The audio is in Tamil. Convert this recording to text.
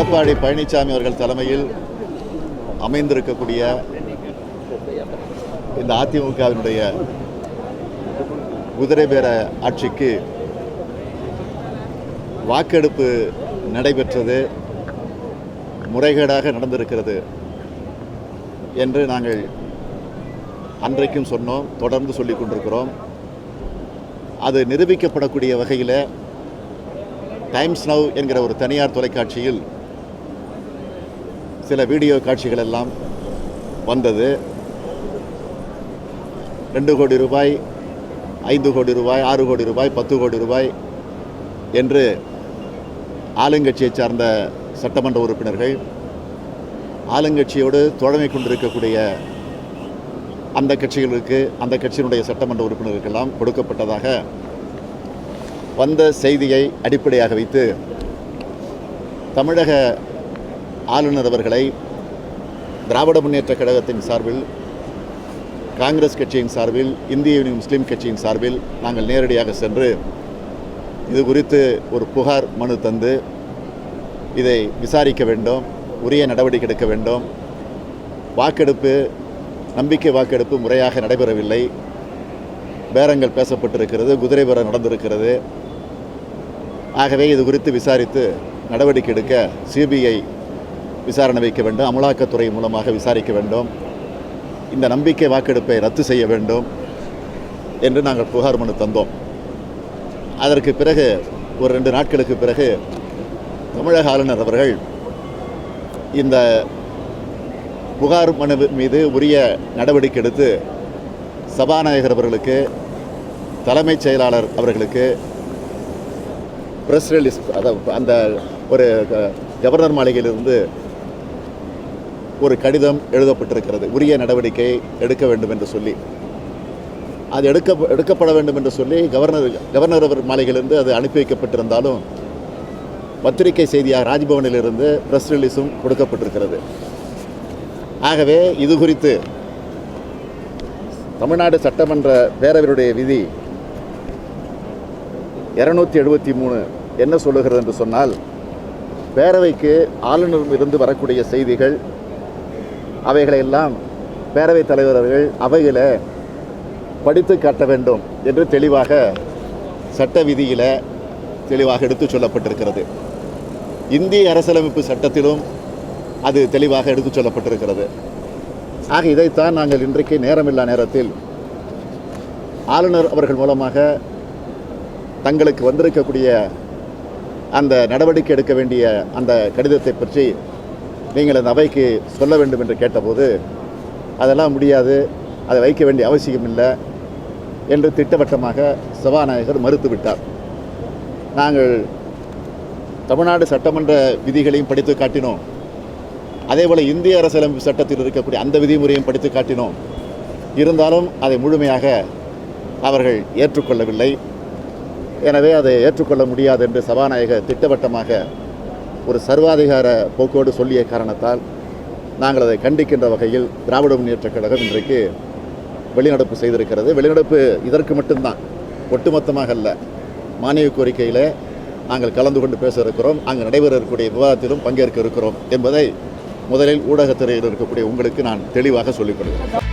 எடப்பாடி பழனிசாமி அவர்கள் தலைமையில் அமைந்திருக்கக்கூடிய இந்த அதிமுகவினுடைய குதிரை பேர ஆட்சிக்கு வாக்கெடுப்பு நடைபெற்றது முறைகேடாக நடந்திருக்கிறது என்று நாங்கள் அன்றைக்கும் சொன்னோம் தொடர்ந்து சொல்லிக் கொண்டிருக்கிறோம். அது நிரூபிக்கப்படக்கூடிய வகையில் டைம்ஸ் நவ் என்கிற ஒரு தனியார் தொலைக்காட்சியில் சில வீடியோ காட்சிகள் எல்லாம் வந்தது. ரெண்டு கோடி ரூபாய் ஐந்து கோடி ரூபாய் ஆறு கோடி ரூபாய் பத்து கோடி ரூபாய் என்று ஆளுங்கட்சியை சார்ந்த சட்டமன்ற உறுப்பினர்கள் ஆளுங்கட்சியோடு தோழமை கொண்டிருக்கக்கூடிய அந்த கட்சிகளுக்கு அந்த கட்சியினுடைய சட்டமன்ற உறுப்பினர்களுக்கெல்லாம் கொடுக்கப்பட்டதாக வந்த செய்தியை அடிப்படையாக வைத்து தமிழக ஆளுநர் அவர்களை திராவிட முன்னேற்ற கழகத்தின் சார்பில் காங்கிரஸ் கட்சியின் சார்பில் இந்திய முஸ்லீம் கட்சியின் சார்பில் நாங்கள் நேரடியாக சென்று இது குறித்து ஒரு புகார் மனு தந்து இதை விசாரிக்க வேண்டும் உரிய நடவடிக்கை எடுக்க வேண்டும். வாக்கெடுப்பு நம்பிக்கை வாக்கெடுப்பு முறையாக நடைபெறவில்லை. பேரங்கள் பேசப்பட்டிருக்கிறது குதிரை பேரம் நடந்திருக்கிறது. ஆகவே இது குறித்து விசாரித்து நடவடிக்கை எடுக்க சிபிஐ விசாரணை வைக்க வேண்டும் அமலாக்கத்துறை மூலமாக விசாரிக்க வேண்டும் இந்த நம்பிக்கை வாக்கெடுப்பை ரத்து செய்ய வேண்டும் என்று நாங்கள் புகார் மனு தந்தோம். அதற்கு பிறகு ஒரு ரெண்டு நாட்களுக்கு பிறகு தமிழக ஆளுநர் அவர்கள் இந்த புகார் மனு மீது உரிய நடவடிக்கை எடுத்து சபாநாயகர் அவர்களுக்கு தலைமைச் செயலாளர் அவர்களுக்கு ப்ரெஸ் ரிலீஸ் அதாவது அந்த ஒரு க- கவர்னர் மாளிகையிலிருந்து ஒரு கடிதம் எழுதப்பட்டிருக்கிறது. உரிய நடவடிக்கை எடுக்க வேண்டும் என்று சொல்லி. அது எடுக்க எடுக்கப்பட வேண்டும் என்று சொல்லி கவர்னர் கவர்னர் அவர் மாளிகையிலிருந்து அது அனுப்பி வைக்கப்பட்டிருந்தாலும் பத்திரிகை செய்தியாக ராஜ்பவனிலிருந்து ப்ரெஸ் ரிலீஸும் கொடுக்கப்பட்டிருக்கிறது. ஆகவே இது குறித்து தமிழ்நாடு சட்டமன்ற பேரவையுடைய விதி இரநூத்தி எழுபத்தி மூணு என்ன சொல்லுகிறது என்று சொன்னால் பேரவைக்கு ஆளுநரிடம் இருந்து வரக்கூடிய செய்திகள் அவைகளையெல்லாம் பேரவைத் தலைவர் அவர்கள் அவையில் படித்து காட்ட வேண்டும் என்று தெளிவாக சட்ட விதியில் தெளிவாக எடுத்துச் சொல்லப்பட்டிருக்கிறது. இந்திய அரசியலமைப்பு சட்டத்திலும் அது தெளிவாக எடுத்துச் சொல்லப்பட்டிருக்கிறது. ஆக இதைத்தான் நாங்கள் இன்றைக்கு நேரமில்லா நேரத்தில் ஆளுநர் அவர்கள் மூலமாக தங்களுக்கு வந்திருக்கக்கூடிய அந்த நடவடிக்கை எடுக்க வேண்டிய அந்த கடிதத்தை பற்றி நீங்கள் அந்த அவைக்கு சொல்ல வேண்டும் என்று கேட்டபோது அதெல்லாம் முடியாது அதை வைக்க வேண்டிய அவசியம் இல்லை என்று திட்டவட்டமாக சபாநாயகர் மறுத்துவிட்டார். நாங்கள் தமிழ்நாடு சட்டமன்ற விதிகளையும் படித்து காட்டினோம். அதேபோல் இந்திய அரசியலமைப்பு சட்டத்தில் இருக்கக்கூடிய அந்த விதிமுறையும் படித்து காட்டினோம். இருந்தாலும் அதை முழுமையாக அவர்கள் ஏற்றுக்கொள்ளவில்லை. எனவே அதை ஏற்றுக்கொள்ள முடியாது என்று சபாநாயகர் திட்டவட்டமாக ஒரு சர்வாதிகார போக்கோடு சொல்லிய காரணத்தால் நாங்கள் அதை கண்டிக்கின்ற வகையில் திராவிட முன்னேற்றக் கழகம் இன்றைக்கு வெளிநடப்பு செய்திருக்கிறது. வெளிநடப்பு இதற்கு மட்டும்தான். ஒட்டுமொத்தமாக அல்ல. மானிய கோரிக்கையில் நாங்கள் கலந்து கொண்டு பேச இருக்கிறோம் அங்கு நடைபெற இருக்கக்கூடிய விவாதத்திலும் பங்கேற்க இருக்கிறோம் என்பதை முதலில் ஊடகத்துறையில் இருக்கக்கூடிய உங்களுக்கு நான் தெளிவாக சொல்லிக் கொள்கிறேன்.